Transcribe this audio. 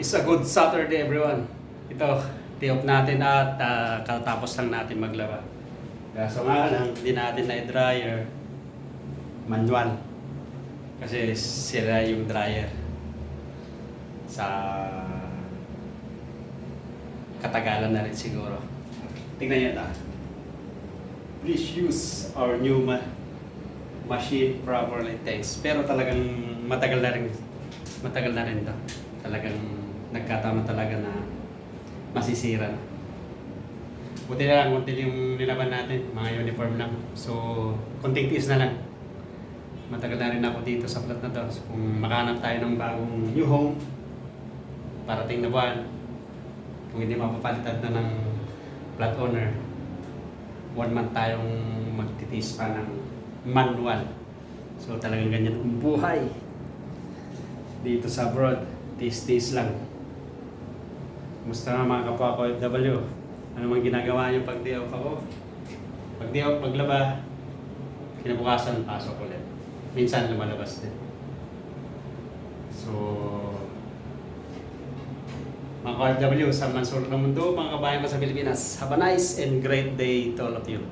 It's a good Saturday everyone. Ito, day off natin at ah, katapos lang natin maglaba. Kaso nga lang, hindi natin na dryer manual. Kasi sira yung dryer sa katagalan na rin siguro. Tingnan nyo na. Please use our new ma- machine properly. Thanks. Pero talagang matagal na rin. Matagal na rin to. Talagang nagkatama talaga na masisira na. Buti na lang, konti yung nilaban natin, mga uniform lang. So, konting tiis na lang. Matagal na rin ako dito sa plat na to. So, kung makahanap tayo ng bagong new home, parating na buwan, kung hindi mapapalitan na ng plat owner, one month tayong magtitiis pa ng manual. So talagang ganyan ang buhay. Dito sa abroad, tiis-tiis lang. Kumusta nga mga kapwa ko FW? Ano man ginagawa niyo pag di off ako? Pag di off, paglaba, kinabukasan, pasok ulit. Minsan lumalabas din. So, mga ka-FW sa mansur ng mundo, mga kabayan ko sa Pilipinas, have a nice and great day to all of you.